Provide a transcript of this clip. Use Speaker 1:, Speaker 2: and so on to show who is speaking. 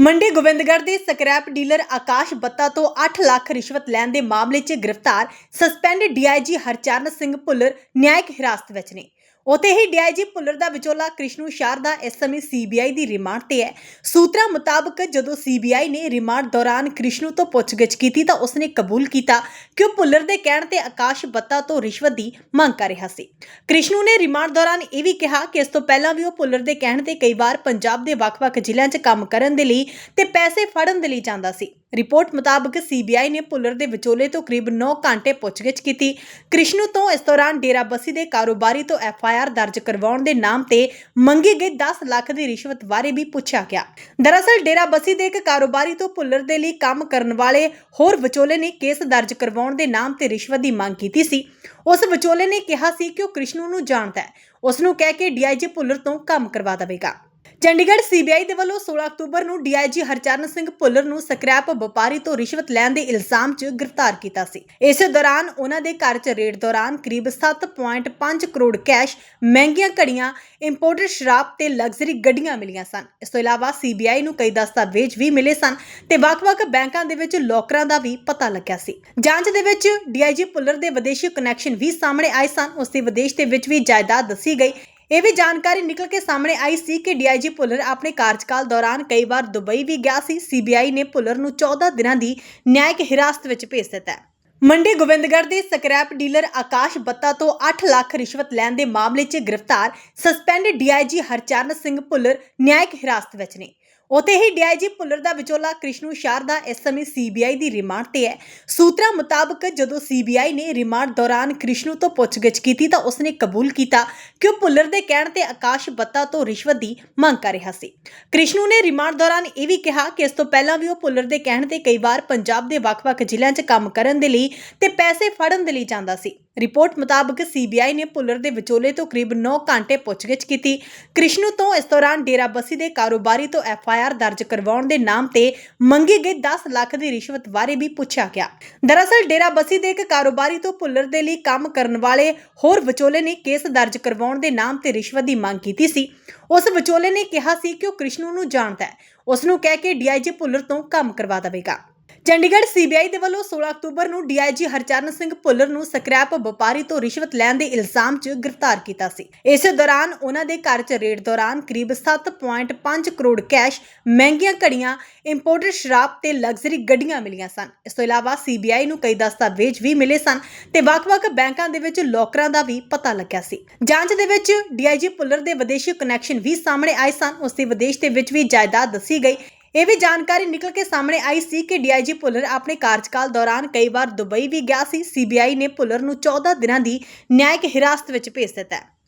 Speaker 1: ਮੰਡੀ ਗੋਬਿੰਦਗੜ੍ਹ ਦੇ scrap dealer ਆਕਾਸ਼ ਬੱਤਾ ਤੋਂ 8 ਲੱਖ ਰਿਸ਼ਵਤ ਲੈਣ ਦੇ ਮਾਮਲੇ 'ਚ ਗ੍ਰਿਫਤਾਰ ਸਸਪੈਂਡ ਡੀਆਈਜੀ ਹਰਚਰਨ ਸਿੰਘ ਭੁੱਲਰ, ਨਿਆਇਕ ਹਿਰਾਸਤ ਵਿੱਚ ਨੇ। ਉਤੇ ਹੀ ਡੀਆਈਜੀ ਭੁੱਲਰ ਦਾ ਵਿਚੋਲਾ ਕ੍ਰਿਸ਼ਨੂ ਸ਼ਾਰਦਾ ਇਸ ਸਮੇਂ ਸੀਬੀਆਈ ਦੀ ਰਿਮਾਂਡ ਤੇ ਹੈ। ਸੂਤਰਾਂ ਮੁਤਾਬਕ ਜਦੋਂ ਸੀਬੀਆਈ ਨੇ ਰਿਮਾਂਡ ਦੌਰਾਨ ਕ੍ਰਿਸ਼ਨੂ ਤੋਂ ਪੁੱਛਗਿੱਛ ਕੀਤੀ ਤਾਂ ਉਸਨੇ ਕਬੂਲ ਕੀਤਾ ਕਿ ਉਹ ਭੁੱਲਰ ਦੇ ਕਹਿਣ ਤੇ ਆਕਾਸ਼ ਬੱਤਾ ਤੋਂ ਰਿਸ਼ਵਤ ਦੀ ਮੰਗ ਕਰ ਰਿਹਾ ਸੀ। ਕ੍ਰਿਸ਼ਨੂ ਨੇ ਰਿਮਾਂਡ ਦੌਰਾਨ ਇਹ ਵੀ ਕਿਹਾ ਕਿ ਇਸ ਤੋਂ ਪਹਿਲਾਂ ਵੀ ਉਹ ਭੁੱਲਰ ਦੇ ਕਹਿਣ ਤੇ ਕਈ ਵਾਰ ਪੰਜਾਬ ਦੇ ਵੱਖ-ਵੱਖ ਜ਼ਿਲ੍ਹਿਆਂ 'ਚ ਕੰਮ ਕਰਨ ਦੇ ਲਈ ਤੇ ਪੈਸੇ ਫੜਨ ਦੇ ਲਈ ਜਾਂਦਾ ਸੀ। ਰਿਪੋਰਟ ਮੁਤਾਬਕ ਸੀਬੀਆਈ ਨੇ ਭੁੱਲਰ ਦੇ ਵਿਚੋਲੇ ਤੋਂ ਕਰੀਬ 9 ਘੰਟੇ ਪੁੱਛਗਿੱਛ ਕੀਤੀ। ਕ੍ਰਿਸ਼ਨੂ ਤੋਂ ਇਸ ਦੌਰਾਨ ਡੇਰਾਬੱਸੀ ਦੇ ਕਾਰੋਬਾਰੀ ਤੋਂ ਐਫਆਈਆਰ ਦਰਜ ਕਰਵਾਉਣ ਦੇ ਨਾਮ ਤੇ ਮੰਗੀ ਗਈ 10 ਲੱਖ ਦੀ ਰਿਸ਼ਵਤ ਬਾਰੇ ਵੀ ਪੁੱਛਿਆ ਗਿਆ। ਦਰਅਸਲ ਡੇਰਾਬੱਸੀ ਦੇ ਇੱਕ ਕਾਰੋਬਾਰੀ ਤੋਂ ਭੁੱਲਰ ਦੇ ਲਈ ਕੰਮ ਕਰਨ ਵਾਲੇ ਹੋਰ ਵਿਚੋਲੇ ਨੇ ਕੇਸ ਦਰਜ ਕਰਵਾਉਣ ਦੇ ਨਾਮ ਤੇ ਰਿਸ਼ਵਤ ਦੀ ਮੰਗ ਕੀਤੀ ਸੀ। ਉਸ ਵਿਚੋਲੇ ਨੇ ਕਿਹਾ ਸੀ ਕਿ ਉਹ ਕ੍ਰਿਸ਼ਨੂ ਨੂੰ ਜਾਣਦਾ ਹੈ। ਉਸ ਨੂੰ ਕਹਿ ਕੇ ਡੀਆਈਜੀ ਭੁੱਲਰ ਤੋਂ ਕੰਮ ਕਰਵਾ ਦੇਵੇਗਾ। ਚੰਡੀਗੜ੍ਹ ਸੀਬੀਆਈ ਦੇ ਵੱਲੋਂ 16 ਅਕਤੂਬਰ ਨੂੰ ਡੀਆਈਜੀ ਹਰਚਰਨ ਸਿੰਘ ਭੁੱਲਰ ਨੂੰ ਸਕ੍ਰੈਪ ਵਪਾਰੀ ਤੋਂ ਰਿਸ਼ਵਤ ਲੈਣ ਦੇ ਇਲਜ਼ਾਮ 'ਚ ਗ੍ਰਿਫਤਾਰ ਕੀਤਾ ਸੀ। ਇਸੇ ਦੌਰਾਨ ਉਹਨਾਂ ਦੇ ਘਰ 'ਚ ਰੇਡ ਦੌਰਾਨ ਕਰੀਬ 7.5 ਕਰੋੜ ਕੈਸ਼, ਮਹਿੰਗੀਆਂ ਘੜੀਆਂ ਇੰਪੋਰਟਡ ਸ਼ਰਾਬ ਤੇ ਲਗਜ਼ਰੀ ਗੱਡੀਆਂ ਮਿਲੀਆਂ ਸਨ। ਇਸ ਤੋਂ ਇਲਾਵਾ ਸੀਬੀਆਈ ਨੂੰ ਕਈ ਦਸਤਾਵੇਜ਼ ਵੀ ਮਿਲੇ ਸਨ ਤੇ ਵੱਖ-ਵੱਖ ਬੈਂਕਾਂ ਦੇ ਵਿੱਚ ਲੋਕਰਾਂ ਦਾ ਵੀ ਪਤਾ ਲੱਗਿਆ ਸੀ। ਜਾਂਚ ਦੇ ਵਿੱਚ ਡੀਆਈਜੀ ਭੁੱਲਰ ਦੇ ਵਿਦੇਸ਼ੀ ਕਨੈਕਸ਼ਨ ਵੀ ਸਾਹਮਣੇ ਆਏ ਸਨ। ਉਸ ਦੀ ਵਿਦੇਸ਼ ਦੇ ਵਿੱਚ ਵੀ ਜਾਇਦਾਦ ਦੱਸੀ ਗਈ। ਇਹ ਵੀ ਜਾਣਕਾਰੀ ਨਿਕਲ ਕੇ ਸਾਹਮਣੇ ਆਈ ਸੀ ਕਿ ਡੀਆਈਜੀ ਭੁੱਲਰ ਆਪਣੇ ਕਾਰਜਕਾਲ ਦੌਰਾਨ ਕਈ ਵਾਰ ਦੁਬਈ ਵੀ ਗਿਆ ਸੀ। ਸੀਬੀਆਈ ਨੇ ਭੁੱਲਰ ਨੂੰ 14 ਦਿਨਾਂ ਦੀ ਨਿਆਇਕ ਹਿਰਾਸਤ ਵਿੱਚ ਭੇਜ ਦਿੱਤਾ ਹੈ। ਮੰਡੀ ਗੋਬਿੰਦਗੜ੍ਹ ਦੇ ਸਕ੍ਰੈਪ ਡੀਲਰ ਆਕਾਸ਼ ਬੱਤਾ ਤੋਂ 8 ਲੱਖ ਰਿਸ਼ਵਤ ਲੈਣ ਦੇ ਮਾਮਲੇ 'ਚ ਗ੍ਰਿਫਤਾਰ, ਸਸਪੈਂਡ ਡੀਆਈਜੀ ਹਰਚਰਨ ਸਿੰਘ ਭੁੱਲਰ ਨਿਆਇਕ ਹਿਰਾਸਤ ਵਿੱਚ ਨੇ। ਉਤੇ ਹੀ ਡੀਆਈਜੀ ਭੁੱਲਰ ਦਾ ਵਿਚੋਲਾ ਕ੍ਰਿਸ਼ਨੂ ਸ਼ਾਰਦਾ ਇਸ ਸਮੇਂ ਸੀਬੀਆਈ ਦੀ ਰਿਮਾਂਡ ਤੇ ਹੈ। ਸੂਤਰਾਂ ਮੁਤਾਬਕ ਜਦੋਂ ਸੀਬੀਆਈ ਨੇ ਰਿਮਾਂਡ ਦੌਰਾਨ ਕ੍ਰਿਸ਼ਨੂ ਤੋਂ ਪੁੱਛਗਿੱਛ ਕੀਤੀ ਤਾਂ ਉਸਨੇ ਕਬੂਲ ਕੀਤਾ ਕਿ ਉਹ ਭੁੱਲਰ ਦੇ ਕਹਿਣ ਤੇ ਆਕਾਸ਼ ਬੱਤਾ ਤੋਂ ਰਿਸ਼ਵਤ ਦੀ ਮੰਗ ਕਰ ਰਿਹਾ ਸੀ। ਕ੍ਰਿਸ਼ਨੂ ਨੇ ਰਿਮਾਂਡ ਦੌਰਾਨ ਇਹ ਵੀ ਕਿਹਾ ਕਿ ਇਸ ਤੋਂ ਪਹਿਲਾਂ ਵੀ ਉਹ ਭੁੱਲਰ ਦੇ ਕਹਿਣ ਤੇ ਕਈ ਵਾਰ ਪੰਜਾਬ ਦੇ ਵੱਖ-ਵੱਖ ਜ਼ਿਲ੍ਹਿਆਂ 'ਚ ਕੰਮ ਕਰਨ ਦੇ ਲਈ ਤੇ ਪੈਸੇ ਫੜਨ ਦੇ ਲਈ ਜਾਂਦਾ ਸੀ। ਰਿਪੋਰਟ ਮੁਤਾਬਕ ਸੀਬੀਆਈ ਨੇ ਭੁੱਲਰ ਦੇ ਵਿਚੋਲੇ ਤੋਂ ਕਰੀਬ 9 ਘੰਟੇ ਪੁੱਛਗਿੱਛ ਕੀਤੀ। ਕ੍ਰਿਸ਼ਨੂ ਤੋਂ ਇਸ ਦੌਰਾਨ ਡੇਰਾਬੱਸੀ ਦੇ ਕਾਰੋਬਾਰੀ ਤੋਂ ਐਫਆਈਆਰ ਦਰਜ ਕਰਵਾਉਣ ਦੇ ਨਾਮ ਤੇ ਮੰਗੀ ਗਈ 10 ਲੱਖ ਦੀ ਰਿਸ਼ਵਤ ਬਾਰੇ ਵੀ ਪੁੱਛਿਆ ਗਿਆ। ਦਰਅਸਲ ਡੇਰਾਬੱਸੀ ਦੇ ਇੱਕ ਕਾਰੋਬਾਰੀ ਤੋਂ ਭੁੱਲਰ ਦੇ ਲਈ ਕੰਮ ਕਰਨ ਵਾਲੇ ਹੋਰ ਵਿਚੋਲੇ ਨੇ ਕੇਸ ਦਰਜ ਕਰਵਾਉਣ ਦੇ ਨਾਮ ਤੇ ਰਿਸ਼ਵਤ ਦੀ ਮੰਗ ਕੀਤੀ ਸੀ। ਉਸ ਵਿਚੋਲੇ ਨੇ ਕਿਹਾ ਸੀ ਕਿ ਉਹ ਕ੍ਰਿਸ਼ਨੂ ਨੂੰ ਜਾਣਦਾ ਹੈ। ਉਸ ਨੂੰ ਕਹਿ ਕੇ ਡੀਆਈਜੀ ਭੁੱਲਰ ਤੋਂ ਕੰਮ ਕਰਵਾ ਦੇਵੇਗਾ। ਚੰਡੀਗੜ੍ਹ ਸੀਬੀਆਈ ਦੇ ਵੱਲੋਂ 16 ਅਕਤੂਬਰ ਨੂੰ ਡੀਆਈਜੀ ਹਰਚਰਨ ਸਿੰਘ ਭੁੱਲਰ ਨੂੰ ਸਕ੍ਰੈਪ ਵਪਾਰੀ ਤੋਂ ਰਿਸ਼ਵਤ ਲੈਣ ਦੇ ਇਲਜ਼ਾਮ 'ਚ ਗ੍ਰਿਫਤਾਰ ਕੀਤਾ ਸੀ। ਇਸੇ ਦੌਰਾਨ ਉਹਨਾਂ ਦੇ ਘਰ 'ਚ ਰੇਡ ਦੌਰਾਨ ਕਰੀਬ 7.5 ਕਰੋੜ ਕੈਸ਼, ਮਹਿੰਗੀਆਂ ਘੜੀਆਂ ਇੰਪੋਰਟਡ ਸ਼ਰਾਬ ਤੇ ਲਗਜ਼ਰੀ ਗੱਡੀਆਂ ਮਿਲੀਆਂ ਸਨ। ਇਸ ਤੋਂ ਇਲਾਵਾ ਸੀਬੀਆਈ ਨੂੰ ਕਈ ਦਸਤਾਵੇਜ਼ ਵੀ ਮਿਲੇ ਸਨ ਤੇ ਵੱਖ-ਵੱਖ ਬੈਂਕਾਂ ਦੇ ਵਿੱਚ ਲੋਕਰਾਂ ਦਾ ਵੀ ਪਤਾ ਲੱਗਿਆ ਸੀ। ਜਾਂਚ ਦੇ ਵਿੱਚ ਡੀਆਈਜੀ ਭੁੱਲਰ ਦੇ ਵਿਦੇਸ਼ੀ ਕਨੈਕਸ਼ਨ ਵੀ ਸਾਹਮਣੇ ਆਏ ਸਨ। ਉਸ ਦੀ ਵਿਦੇਸ਼ ਦੇ ਵਿੱਚ ਵੀ ਜਾਇਦਾਦ ਦੱਸੀ ਗਈ। ਇਹ ਵੀ ਜਾਣਕਾਰੀ ਨਿਕਲ ਕੇ ਸਾਹਮਣੇ ਆਈ ਸੀ ਕਿ ਡੀਆਈਜੀ ਭੁੱਲਰ ਆਪਣੇ ਕਾਰਜਕਾਲ ਦੌਰਾਨ ਕਈ ਵਾਰ ਦੁਬਈ ਵੀ ਗਿਆ ਸੀ। ਸੀਬੀਆਈ ਨੇ ਭੁੱਲਰ ਨੂੰ 14 ਦਿਨਾਂ ਦੀ ਨਿਆਇਕ ਹਿਰਾਸਤ ਵਿੱਚ ਭੇਜ ਦਿੱਤਾ ਹੈ।